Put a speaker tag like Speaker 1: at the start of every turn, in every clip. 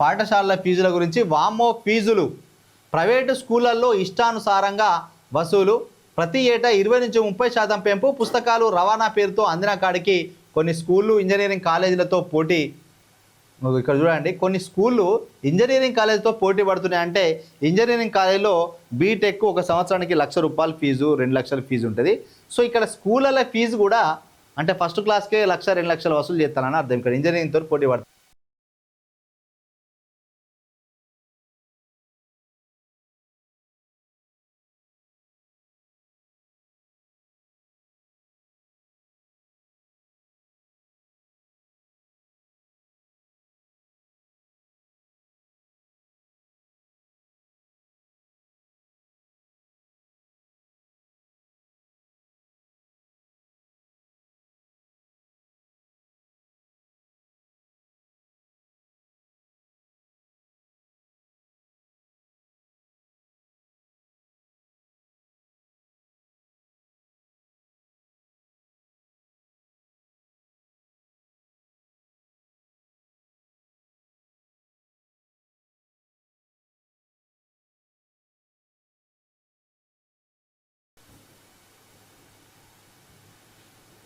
Speaker 1: పాఠశాలల ఫీజుల గురించి వామో ఫీజులు. ప్రైవేటు స్కూళ్ళల్లో ఇష్టానుసారంగా వసూలు. ప్రతి ఏటా ఇరవై నుంచి ముప్పై శాతం పెంపు పుస్తకాలు రవాణా పేరుతో అందిన కాడికి కొన్ని స్కూళ్ళు ఇంజనీరింగ్ కాలేజీలతో పోటీ. ఇక్కడ చూడండి కొన్ని స్కూళ్ళు ఇంజనీరింగ్ కాలేజీతో పోటీ పడుతున్నాయి అంటే ఇంజనీరింగ్ కాలేజీలో బీటెక్ ఒక సంవత్సరానికి లక్ష రూపాయల ఫీజు రెండు లక్షల ఫీజు ఉంటుంది. సో ఇక్కడ స్కూళ్ళ ఫీజు కూడా అంటే ఫస్ట్ క్లాస్కే లక్ష రెండు లక్షలు వసూలు చేస్తానని అర్థం. ఇక్కడ ఇంజనీరింగ్తో పోటీ పడుతుంది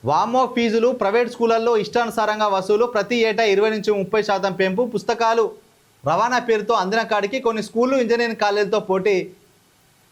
Speaker 1: వామో ఫీజులు ప్రైవేట్ స్కూళ్ళలో ఇష్టానుసారంగా వసూలు ప్రతి ఏటా ఇరవై నుంచి ముప్పై శాతం పెంపు పుస్తకాలు. రవాణా పేరుతో అందిన కాడికి కొన్ని స్కూళ్ళు ఇంజనీరింగ్ కాలేజీలతో పోటీ.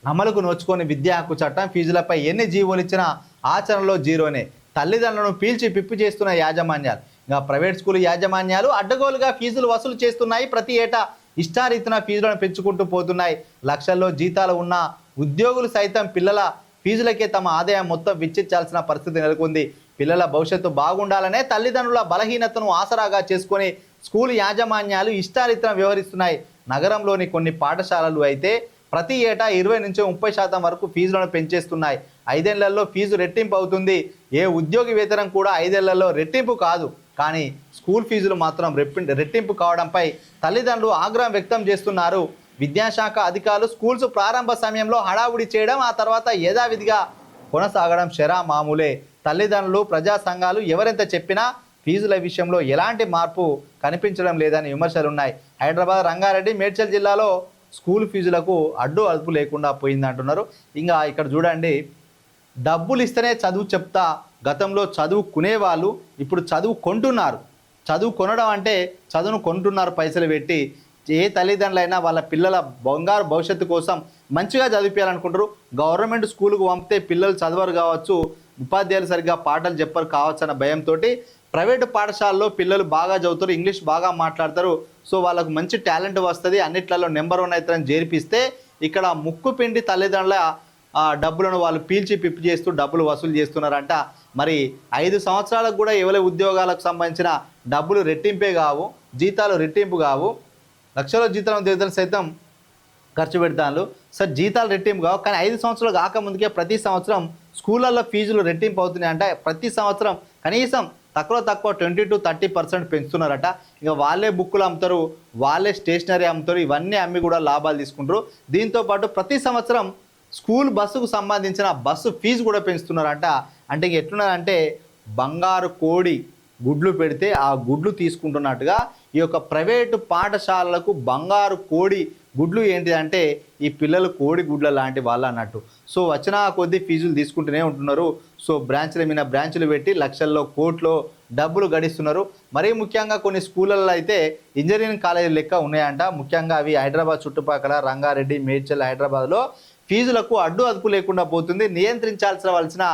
Speaker 1: అమలుకు నోచుకొని విద్యా హక్కు చట్టం ఫీజులపై ఎన్ని జీవోలు ఇచ్చినా ఆచరణలో జీరోనే. తల్లిదండ్రులను పీల్చి పిప్పి చేస్తున్న యాజమాన్యాలు. ఇంకా ప్రైవేట్ స్కూల్ యాజమాన్యాలు అడ్డగోలుగా ఫీజులు వసూలు చేస్తున్నాయి. ప్రతి ఏటా ఇష్టారీతిన ఫీజులను పెంచుకుంటూ పోతున్నాయి. లక్షల్లో జీతాలు ఉన్న ఉద్యోగులు సైతం పిల్లల ఫీజులకే తమ ఆదాయం మొత్తం వెచ్చించాల్సిన పరిస్థితి నెలకొంది. పిల్లల భవిష్యత్తు బాగుండాలనే తల్లిదండ్రుల బలహీనతను ఆసరాగా చేసుకొని స్కూల్ యాజమాన్యాలు ఇష్టారిత్రం వ్యవహరిస్తున్నాయి. నగరంలోని కొన్ని పాఠశాలలు అయితే ప్రతి ఏటా ఇరవై నుంచి ముప్పై శాతం వరకు ఫీజులను పెంచేస్తున్నాయి. ఐదేళ్ళలో ఫీజు రెట్టింపు అవుతుంది. ఏ ఉద్యోగి వేతనం కూడా ఐదేళ్ళలో రెట్టింపు కాదు. కానీ స్కూల్ ఫీజులు మాత్రం రెట్టింపు కావడంపై తల్లిదండ్రులు ఆగ్రహం వ్యక్తం చేస్తున్నారు. విద్యాశాఖ అధికారులు స్కూల్స్ ప్రారంభ సమయంలో హడావుడి చేయడం ఆ తర్వాత యథావిధిగా కొనసాగడం శరా మామూలే. తల్లిదండ్రులు ప్రజా సంఘాలు ఎవరెంత చెప్పినా ఫీజుల విషయంలో ఎలాంటి మార్పు కనిపించడం లేదని విమర్శలు ఉన్నాయి. హైదరాబాద్ రంగారెడ్డి మేడ్చల్ జిల్లాలో స్కూల్ ఫీజులకు అడ్డు అదుపు లేకుండా పోయిందంటున్నారు. ఇంకా ఇక్కడ చూడండి డబ్బులు ఇస్తేనే చదువు చెప్తా గతంలో చదువుకునే వాళ్ళు ఇప్పుడు చదువు కొంటున్నారు. చదువు కొనడం అంటే చదువును కొంటున్నారు పైసలు పెట్టి ఏ తల్లిదండ్రులైనా వాళ్ళ పిల్లల బంగారు భవిష్యత్తు కోసం మంచిగా చదివించాలనుకుంటారు గవర్నమెంట్ స్కూల్కు పంపితే పిల్లలు చదవరు కావచ్చు. ఉపాధ్యాయులు సరిగ్గా పాటలు చెప్పరు కావచ్చు అన్న భయంతో ప్రైవేటు పాఠశాలలో పిల్లలు బాగా చదువుతారు ఇంగ్లీష్ బాగా మాట్లాడతారు. సో వాళ్ళకు మంచి టాలెంట్ వస్తుంది. అన్నిట్లలో నెంబర్ వన్ అవుతారని చేర్పిస్తే ఇక్కడ ముక్కు పిండి తల్లిదండ్రుల ఆ డబ్బులను వాళ్ళు పీల్చి పిప్పి చేస్తూ డబ్బులు వసూలు చేస్తున్నారంట. మరి ఐదు సంవత్సరాలకు కూడా ఎవరి ఉద్యోగాలకు సంబంధించిన డబ్బులు రెట్టింపే కావు జీతాలు రెట్టింపు కావు. లక్షల జీతాలు దేవతలు సైతం ఖర్చు పెడతాను సార్ జీతాలు రెట్టింపు కావు. కానీ ఐదు సంవత్సరాలు కాకముందుకే ప్రతి సంవత్సరం స్కూళ్ళల్లో ఫీజులు రెట్టింపు అవుతున్నాయి అంటే ప్రతి సంవత్సరం కనీసం తక్కువ తక్కువ ట్వంటీ టు థర్టీ పర్సెంట్ పెంచుతున్నారట. ఇక వాళ్ళే బుక్కులు అమ్ముతారు వాళ్ళే స్టేషనరీ అమ్ముతారు. ఇవన్నీ అమ్మి కూడా లాభాలు తీసుకుంటారు. దీంతో పాటు ప్రతి సంవత్సరం స్కూల్ బస్సుకు సంబంధించిన బస్సు ఫీజు కూడా పెంచుతున్నారట. అంటే ఇంక ఎట్లున్నారంటే బంగారు కోడి గుడ్లు పెడితే ఆ గుడ్లు తీసుకుంటున్నట్టుగా ఈ యొక్క ప్రైవేటు పాఠశాలలకు బంగారు కోడి గుడ్లు ఏంటి అంటే ఈ పిల్లలు కోడి గుడ్ల లాంటి వాళ్ళు అన్నట్టు. సో వచ్చిన కొద్దీ ఫీజులు తీసుకుంటూనే ఉంటున్నారు. సో బ్రాంచ్ల మీద బ్రాంచ్లు పెట్టి లక్షల్లో కోట్లో డబ్బులు గడిస్తున్నారు. మరీ ముఖ్యంగా కొన్ని స్కూళ్ళల్లో అయితే ఇంజనీరింగ్ కాలేజీలు లెక్క ఉన్నాయంట. ముఖ్యంగా అవి హైదరాబాద్ చుట్టుపక్కల రంగారెడ్డి మేడ్చల్ హైదరాబాద్లో ఫీజులకు అడ్డు అదుపు లేకుండా పోతుంది. నియంత్రించాల్సిన వలసిన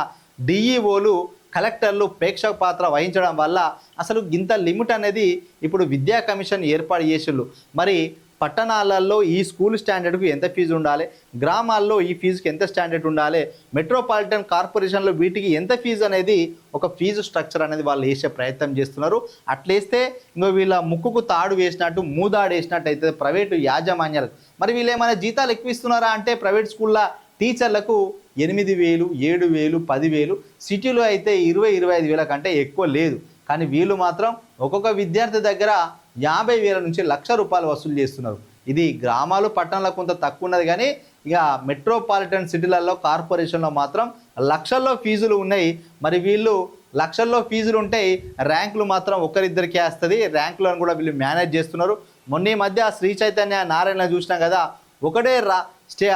Speaker 1: డిఈఓలు కలెక్టర్లు ప్రేక్షక పాత్ర వహించడం వల్ల అసలు ఇంత లిమిట్ అనేది ఇప్పుడు విద్యా కమిషన్ ఏర్పాటు చేసిళ్ళు మరి పట్టణాలలో ఈ స్కూల్ స్టాండర్డ్కు ఎంత ఫీజు ఉండాలి? గ్రామాల్లో ఈ ఫీజుకి ఎంత స్టాండర్డ్ ఉండాలి? మెట్రోపాలిటన్ కార్పొరేషన్లో వీటికి ఎంత ఫీజు అనేది ఒక ఫీజు స్ట్రక్చర్ అనేది వాళ్ళు వేసే ప్రయత్నం చేస్తున్నారు. అట్లేస్తే ఇంకో వీళ్ళ ముక్కుకు తాడు వేసినట్టు మూదాడు వేసినట్టు అయితే ప్రైవేటు యాజమాన్యాలు. మరి వీళ్ళు ఏమైనా జీతాలు ఎక్కువ ఇస్తున్నారా అంటే ప్రైవేట్ స్కూల్లో టీచర్లకు ఎనిమిది వేలు ఏడు వేలు పదివేలు సిటీలో అయితే ఇరవై ఇరవై ఐదు వేల కంటే ఎక్కువ లేదు. కానీ వీళ్ళు మాత్రం ఒక్కొక్క విద్యార్థి దగ్గర యాభై వేల నుంచి లక్ష రూపాయలు వసూలు చేస్తున్నారు. ఇది గ్రామాలు పట్టణాల్లో కొంత తక్కువ ఉన్నది కానీ ఇక మెట్రోపాలిటన్ సిటీలలో కార్పొరేషన్లో మాత్రం లక్షల్లో ఫీజులు ఉన్నాయి. మరి వీళ్ళు లక్షల్లో ఫీజులు ఉంటాయి ర్యాంకులు మాత్రం ఒకరిద్దరికే వస్తుంది. ర్యాంకులను కూడా వీళ్ళు మేనేజ్ చేస్తున్నారు. మొన్న ఈ మధ్య శ్రీ చైతన్య నారాయణ చూసినాం కదా. ఒకటే రా స్టే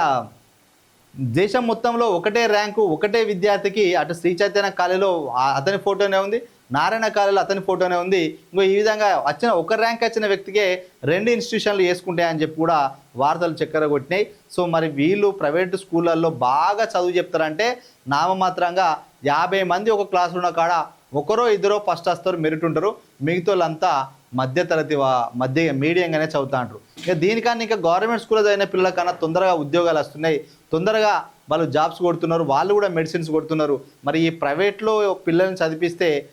Speaker 1: దేశం మొత్తంలో ఒకటే ర్యాంకు ఒకటే విద్యార్థికి అటు శ్రీ చైతన్య కాలేజీలో అతని ఫోటోనే ఉంది నారాయణ కాలేజీలో అతని ఫోటోనే ఉంది. ఇంకో ఈ విధంగా వచ్చిన ఒక ర్యాంక్ వచ్చిన వ్యక్తికే రెండు ఇన్స్టిట్యూషన్లు వేసుకుంటాయని చెప్పి కూడా వార్తలు చక్కెర కొట్టినాయి సో మరి వీళ్ళు ప్రైవేట్ స్కూళ్ళల్లో బాగా చదువు చెప్తారంటే నామమాత్రంగా యాభై మంది ఒక క్లాసులో ఉన్న కాడ ఒకరో ఇద్దరో ఫస్ట్ వస్తారు మెరిట్ ఉంటారు. మిగతా వాళ్ళంతా మధ్యతరగతి వా- మధ్య మీడియంగానే చదువుతా అంటారు ఇక దీనికన్నా ఇంకా గవర్నమెంట్ స్కూల్లో చదివిన పిల్లలకన్నా తొందరగా ఉద్యోగాలు వస్తున్నాయి. తొందరగా వాళ్ళు జాబ్స్ కొడుతున్నారు వాళ్ళు కూడా మెడిసిన్స్ కొడుతున్నారు. మరి ఈ ప్రైవేట్లో పిల్లల్ని చదివిస్తే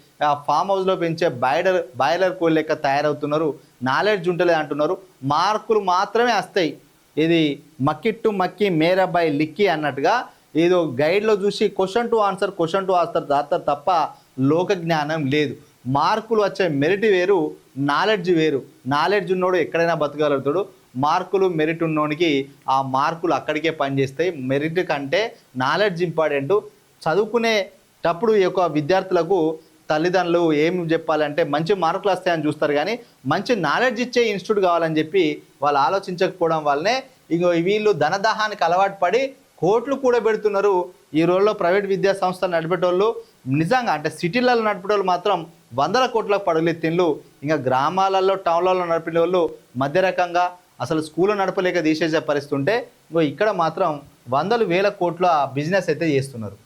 Speaker 1: ఫామ్ హౌస్లో పెంచే బాయిలర్ బాయిలర్ కోళ్ళు లెక్క తయారవుతున్నారు. నాలెడ్జ్ ఉంటలేదు అంటున్నారు. మార్కులు మాత్రమే వస్తాయి. ఇది మక్కిట్టు మక్కి మేరబాయ్ లిక్కి అన్నట్టుగా ఏదో గైడ్లో చూసి question to answer question to answer రాస్తారు తప్ప లోక జ్ఞానం లేదు. మార్కులు వచ్చే మెరిట్ వేరు నాలెడ్జ్ వేరు. నాలెడ్జ్ ఉన్నోడు ఎక్కడైనా బతకగలుగుతాడు మార్కులు మెరిట్ ఉన్నోడికి ఆ మార్కులు అక్కడికే పనిచేస్తాయి. మెరిట్ కంటే నాలెడ్జ్ ఇంపార్టెంట్ చదువుకునేటప్పుడు ఈ యొక్క విద్యార్థులకు తల్లిదండ్రులు ఏం చెప్పాలంటే మంచి మార్కులు వస్తాయని చూస్తారు కానీ మంచి నాలెడ్జ్ ఇచ్చే ఇన్స్టిట్యూట్ కావాలని చెప్పి వాళ్ళు ఆలోచించకపోవడం వల్లనే ఇంకో వీళ్ళు ధనదాహానికి అలవాటు పడి కోట్లు కూడా పెడుతున్నారు. ఈ రోజుల్లో ప్రైవేట్ విద్యా సంస్థలు నడిపేటోళ్ళు నిజంగా అంటే సిటీలలో నడిపేటోళ్ళు మాత్రం వందల కోట్లకు పడగలెత్తిండ్లు ఇంకా గ్రామాలలో టౌన్లలో నడిపే వాళ్ళు మధ్య రకంగా అసలు స్కూల్ నడపలేక తీసేసే పరిస్థితి ఉంటే ఇంకో ఇక్కడ మాత్రం వందలు వేల కోట్ల బిజినెస్ అయితే చేస్తున్నారు.